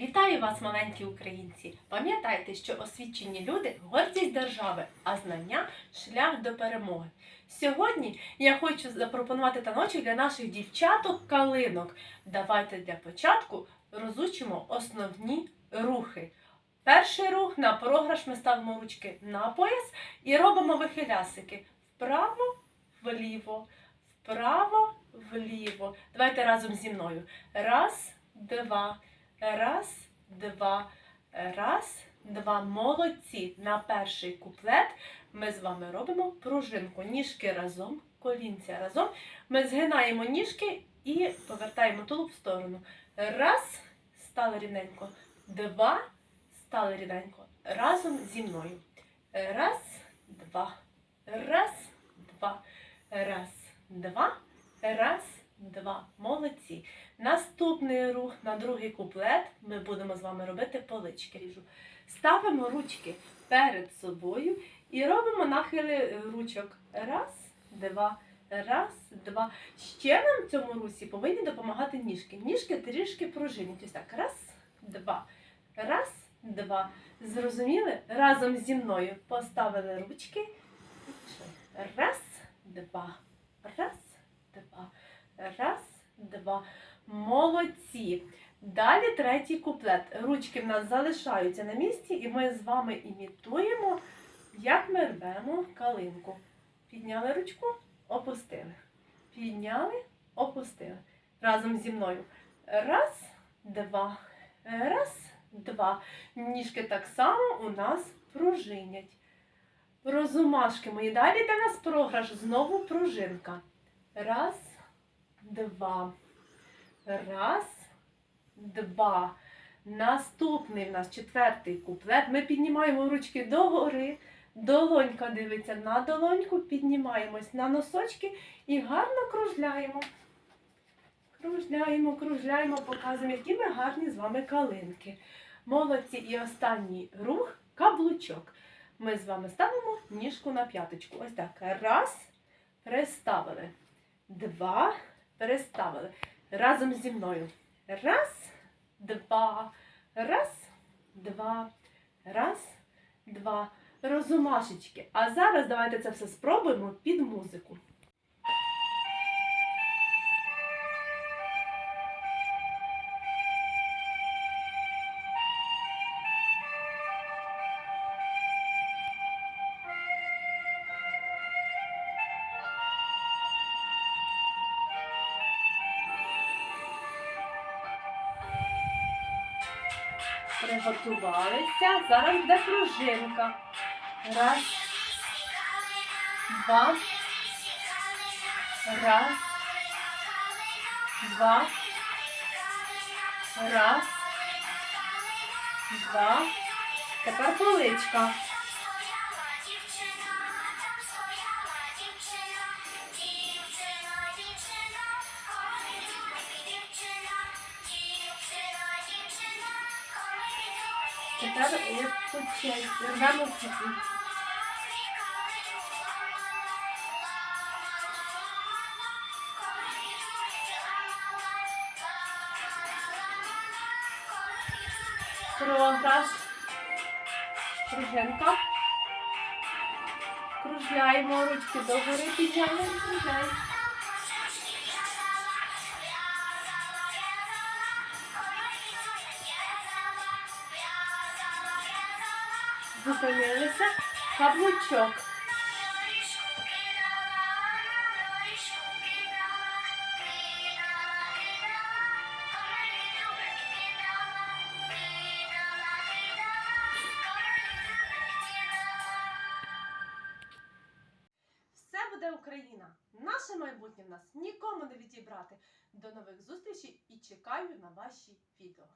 Вітаю вас, маленькі українці! Пам'ятайте, що освічені люди гордість держави, а знання шлях до перемоги. Сьогодні я хочу запропонувати таночок для наших дівчаток калинок. Давайте для початку розучимо основні рухи. Перший рух на програш ми ставимо ручки на пояс і робимо вихилясики вправо, вліво, вправо, вліво. Давайте разом зі мною. Раз, два. Раз, два, раз, два. Молодці. На перший куплет ми з вами робимо пружинку. Ніжки разом, колінця разом. Ми згинаємо ніжки і повертаємо тулуб в сторону. Раз, стали рівненько. Два, стали рівненько. Разом зі мною. Раз, два. Раз, два. Раз, два. Раз, два. Молодці. Наступний рух на другий куплет ми будемо з вами робити полички. Ставимо ручки перед собою і робимо нахили ручок. Раз, два, раз, два. Ще нам в цьому русі повинні допомагати ніжки. Ніжки трішки пружинять. Ось так. Раз, два, раз, два. Зрозуміли? Разом зі мною поставили ручки. Раз, два, раз, раз, два. Молодці. Далі третій куплет. Ручки в нас залишаються на місці, і ми з вами імітуємо, як ми рвемо калинку. Підняли ручку, опустили. Підняли, опустили. Разом зі мною. Раз, два, раз, два. Ніжки так само у нас пружинять. Розумашки мої. Далі йде в нас програш. Знову пружинка. Раз, два. Раз, два. Наступний в нас четвертий куплет. Ми піднімаємо ручки догори. Долонька дивиться на долоньку, піднімаємось на носочки і гарно кружляємо. Кружляємо, кружляємо, показуємо, які ми гарні з вами калинки. Молодці. І останній рух каблучок. Ми з вами ставимо ніжку на п'яточку. Ось так. Раз, переставили. Два, переставили. Разом зі мною. Раз, два, раз, два, раз, два. Розумашечки. А зараз давайте це все спробуємо під музику. Приготувалися. Зараз йде пружинка. Раз, два. Раз. Два. Раз. Два. Тепер поличка. Тепер я почаю. Рвемо цепи. Програш. Пружинка. Кружляємо ручки догори, підняли, кружляємо. Зупинилися. Каблучок. Все буде Україна. Наше майбутнє в нас нікому не відібрати. До нових зустрічей і чекаю на ваші відео.